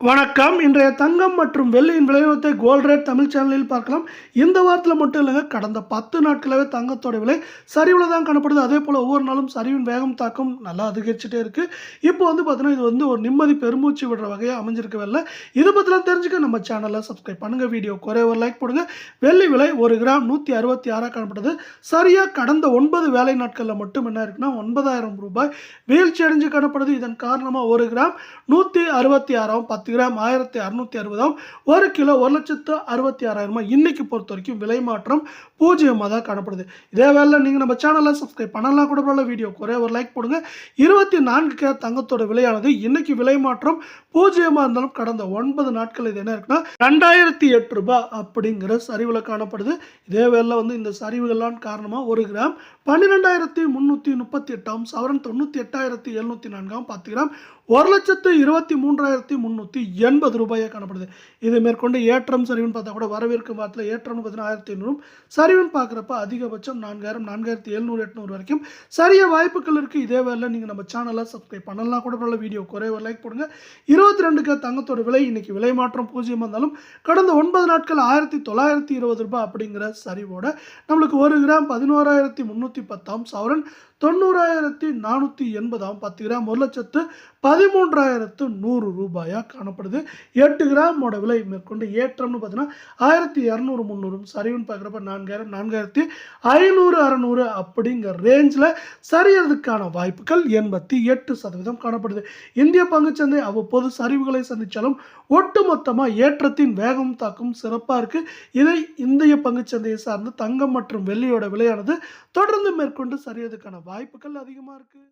வணக்கம். இன்றைய தங்கம் மற்றும் வெள்ளியின் விலையுறத்தை கோல்ட் ரேட் தமிழ் சேனலில் பார்க்கலாம். இந்த வாரத்தில் மட்டும் இல்லைங்க கடந்த பத்து நாட்களாகவே தங்கத்தோட விலை சரிவில் தான் காணப்படுது. அதே போல் ஒவ்வொரு நாளும் சரிவின் வேகம் தாக்கம் நல்லா அதிகரிச்சுட்டே இருக்குது இப்போ வந்து பார்த்தீங்கன்னா இது வந்து ஒரு நிம்மதி பெருமூச்சு விடுற வகையாக அமைஞ்சிருக்கவில்லை இதை பற்றிலாம் தெரிஞ்சுக்க நம்ம சேனலை சப்ஸ்கிரைப் பண்ணுங்கள் வீடியோ குறை ஒரு லைக் போடுங்க. வெள்ளி விலை ஒரு கிராம் நூற்றி அறுபத்தி ஆறாக காணப்படுது. சரியாக கடந்த ஒன்பது வேலை நாட்களில் மட்டும் என்ன இருக்குன்னா ஒன்பதாயிரம் ரூபாய் வீழ்ச்சி அடைஞ்சு காணப்படுது. இதன் காரணமாக ஒரு கிராம் நூற்றி அறுபத்தி ஆறாம் பத்து கிராம் ஆயிரத்தி அறுநூத்தி அறுபதாம் ஒரு கிலோ ஒரு லட்சத்து அறுபத்தி ஆறாயிரமா? இன்றைக்கி பொறுத்த வரைக்கும் விலை மாற்றம் பூஜ்ஜியமாக தான் காணப்படுது. இதே வேலை நீங்கள் நம்ம சேனலை சப்ஸ்கிரைப் பண்ணலாம் கூட பரவாயில்ல வீடியோ குறைய ஒரு லைக் போடுங்க. இருபத்தி நான்கு கே தங்கத்தோட விலையானது இன்றைக்கி விலை மாற்றம் பூஜ்ஜியமாக இருந்தாலும் கடந்த ஒன்பது நாட்கள் இது என்ன இருக்குன்னா ரெண்டாயிரத்தி எட்டு ரூபாய் அப்படிங்கிற சரிவில் காணப்படுது. இதே வேலை வந்து இந்த சரிவுகள்லாம் காரணமாக ஒரு கிராம் பன்னிரெண்டாயிரத்தி முந்நூற்றி முப்பத்தி எட்டாம் சவரன் தொண்ணூற்றி எட்டாயிரத்தி எழுநூற்றி நான்காம் பத்து கிராம் ஒரு லட்சத்து இருபத்தி மூன்றாயிரத்தி முந்நூற்றி எண்பது ரூபாயாக காணப்படுது. இது மேற்கொண்டு ஏற்றம் சரிவுன்னு பார்த்தா கூட வரவேற்கும் வாரத்தில் ஏற்றம்னு பார்த்தீங்கன்னா ஆயிரத்தி ஐநூறும் சரிவுன்னு பார்க்குறப்ப அதிகபட்சம் நான்காயிரம் நான்காயிரத்தி எழுநூறு எட்நூறு வரைக்கும் சரிய வாய்ப்புகள் இருக்குது இதே வேலை நீங்கள் நம்ம சேனலை சப்ஸ்கிரைப் பண்ணலாம் கூட பரவாயில்ல வீடியோ குறைவாக லைக் போடுங்க. இருபத்தி ரெண்டுக்கு தங்கத்தோட விலை இன்னைக்கு விலை மாற்றம் பூஜ்ஜியம் இருந்தாலும் கடந்த ஒன்பது நாட்கள் ஆயிரத்தி தொள்ளாயிரத்தி இருபது ரூபாய் அப்படிங்கிற சரிவோட நம்மளுக்கு ஒரு கிராம் பதினோராயிரத்தி முந்நூற்றி பத்தாம் சவரன் தொண்ணூறாயிரத்தி நானூற்றி எண்பதாம் பத்து கிராம் ஒரு லட்சத்து பதிமூன்றாயிரத்து நூறு ரூபாயாக காணப்படுது. எட்டு கிராமோட விலை மேற்கொண்டு ஏற்றம்னு பார்த்தீங்கன்னா ஆயிரத்தி இரநூறு முந்நூறு. சரிவுன்னு பார்க்குறப்ப நான்காயிரம் நான்காயிரத்தி ஐநூறு அறநூறு அப்படிங்கிற ரேஞ்சில் சரியறதுக்கான வாய்ப்புகள் எண்பத்தி எட்டு சதவீதம் காணப்படுது. இந்திய பங்குச்சந்தை அவ்வப்போது சரிவுகளை சந்தித்தாலும் ஒட்டுமொத்தமாக ஏற்றத்தின் வேகம் தாக்கும் சிறப்பாக இருக்குது இதை இந்திய பங்குச்சந்தையை சார்ந்து தங்கம் மற்றும் வெள்ளியோட விலையானது தொடர்ந்து மேற்கொண்டு சரியறதுக்கான வாய்ப்புகள் அதிகமாக இருக்குது